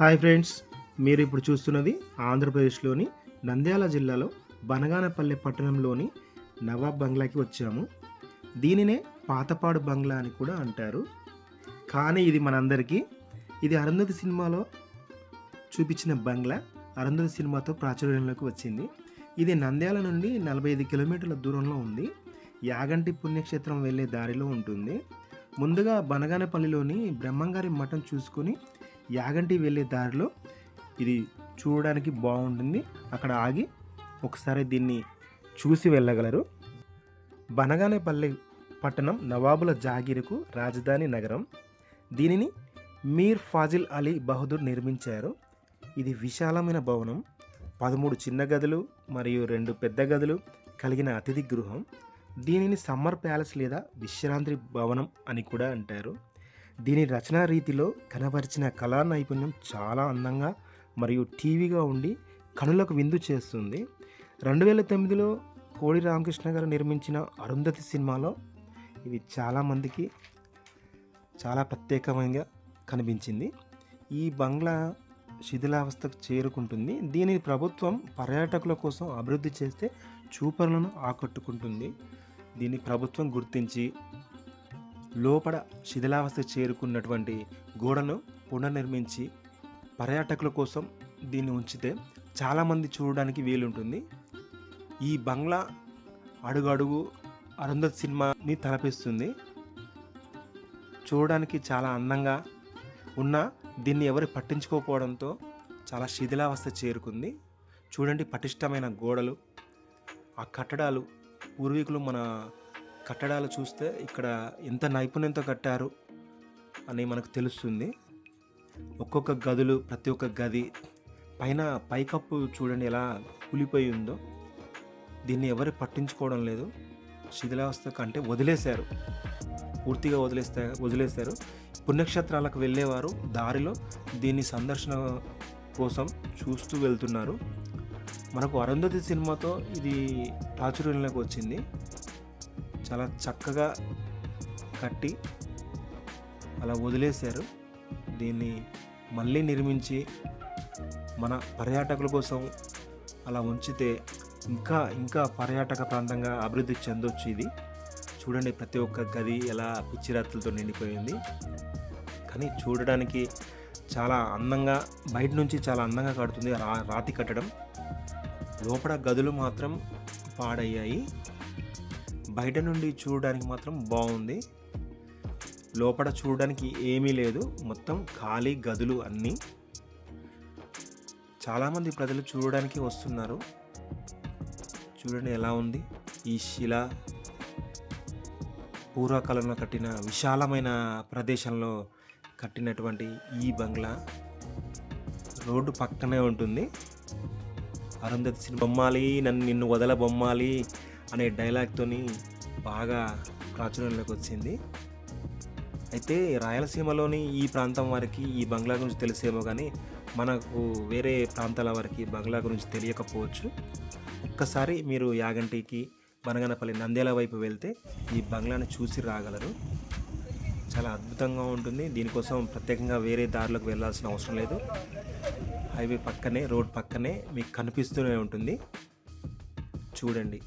Hi friends మీరు ఇప్పుడు చూస్తున్నది ఆంధ్రప్రదేశ్లోని నంద్యాల జిల్లాలో బనగానపల్లె పట్టణంలోని నవాబ్ బంగ్లాకి వచ్చాము. దీనినే పాతపాడు బంగ్లా అని కూడా అంటారు. కానీ ఇది మనందరికీ ఇది అరుంధతి సినిమాలో చూపించిన బంగ్లా అరుంధతి సినిమాతో ప్రాచుర్యంలోకి వచ్చింది. ఇది నంద్యాల నుండి నలభై ఐదు కిలోమీటర్ల దూరంలో ఉంది. యాగంటి పుణ్యక్షేత్రం వెళ్ళే దారిలో ఉంటుంది. ముందుగా బనగానపల్లిలోని బ్రహ్మంగారి మఠం చూసుకొని యాగంటి వెళ్ళే దారిలో ఇది చూడడానికి బాగుంటుంది. అక్కడ ఆగి ఒకసారి దీన్ని చూసి వెళ్ళగలరు. బనగానేపల్లి పట్టణం నవాబుల జాగీరుకు రాజధాని నగరం. దీనిని మీర్ ఫాజిల్ అలీ బహదూర్ నిర్మించారు. ఇది విశాలమైన భవనం. పదమూడు చిన్న గదులు మరియు రెండు పెద్ద గదులు కలిగిన అతిథి గృహం. దీనిని సమ్మర్ ప్యాలెస్ లేదా విశ్రాంతి భవనం అని కూడా అంటారు. దీని రచనా రీతిలో కనబరిచిన కళా నైపుణ్యం చాలా అందంగా మరియు టీవీగా ఉండి కనులకు విందు చేస్తుంది. రెండు వేల తొమ్మిదిలో కోడి రామకృష్ణ గారు నిర్మించిన అరుంధతి సినిమాలో ఇది చాలామందికి చాలా ప్రత్యేకమైన కనిపించింది. ఈ బంగ్లా శిథిలావస్థకు చేరుకుంటుంది. దీని ప్రభుత్వం పర్యాటకుల కోసం అభివృద్ధి చేస్తే చూపరులను ఆకట్టుకుంటుంది. దీన్ని ప్రభుత్వం గుర్తించి లోపల శిథిలావస్థ చేరుకున్నటువంటి గోడను పునర్నిర్మించి పర్యాటకుల కోసం దీన్ని ఉంచితే చాలామంది చూడడానికి వీలుంటుంది. ఈ బంగ్లా అడుగడుగు అరుంధత్ సినిమాని తలపిస్తుంది. చూడడానికి చాలా అందంగా ఉన్న దీన్ని ఎవరు పట్టించుకోకపోవడంతో చాలా శిథిలావస్థ చేరుకుంది. చూడండి పటిష్టమైన గోడలు ఆ కట్టడాలు పూర్వీకులు మన కట్టడాలు చూస్తే ఇక్కడ ఎంత నైపుణ్యంతో కట్టారు అని మనకు తెలుస్తుంది. ఒక్కొక్క గదులు ప్రతి ఒక్క గది పైన పైకప్పు చూడండి ఎలా కూలిపోయి ఉందో. దీన్ని ఎవరు పట్టించుకోవడం లేదు. శిథిలావస్థ కంటే వదిలేశారు. పూర్తిగా వదిలేస్తే వదిలేశారు. పుణ్యక్షేత్రాలకు వెళ్ళేవారు దారిలో దీన్ని సందర్శన కోసం చూస్తూ వెళ్తున్నారు. మనకు అరుంధతి సినిమాతో ఇది ప్రాచుర్యంలోకి వచ్చింది. చాలా చక్కగా కట్టి అలా వదిలేశారు. దీన్ని మళ్ళీ నిర్మించి మన పర్యాటకుల కోసం అలా ఉంచితే ఇంకా ఇంకా పర్యాటక ప్రాంతంగా అభివృద్ధి చెందొచ్చు ఇది. చూడండి ప్రతి ఒక్క గది ఎలా పిచ్చిరాత్రులతో నిండిపోయింది. కానీ చూడడానికి చాలా అందంగా బయట నుంచి చాలా అందంగా కడుతుంది. రా రాతి కట్టడం. లోపల గదులు మాత్రం పాడయ్యాయి. బయట నుండి చూడడానికి మాత్రం బాగుంది. లోపల చూడడానికి ఏమీ లేదు. మొత్తం ఖాళీ గదులు అన్నీ. చాలామంది ప్రజలు చూడడానికి వస్తున్నారు. చూడండి ఎలా ఉంది. ఈ శిల పూర్వకాలంలో కట్టిన విశాలమైన ప్రదేశంలో కట్టినటువంటి ఈ బంగ్లా రోడ్డు పక్కనే ఉంటుంది. అరుంధతి సినిమా బొమ్మాలి నన్ను నిన్ను వదల బొమ్మాలి అనే డైలాగ్తోని బాగా ప్రాచుర్యంలోకి వచ్చింది. అయితే రాయలసీమలోని ఈ ప్రాంతం వారికి ఈ బంగ్లా గురించి తెలిసేమో కానీ మనకు వేరే ప్రాంతాల వారికి బంగ్లా గురించి తెలియకపోవచ్చు. ఒక్కసారి మీరు యాగంటికి బనగనపల్లి నంద్యాల వైపు వెళ్తే ఈ బంగ్లాను చూసి రాగలరు. చాలా అద్భుతంగా ఉంటుంది. దీనికోసం ప్రత్యేకంగా వేరే దారిలోకి వెళ్ళాల్సిన అవసరం లేదు. హైవే పక్కనే రోడ్ పక్కనే మీకు కనిపిస్తూనే ఉంటుంది. చూడండి.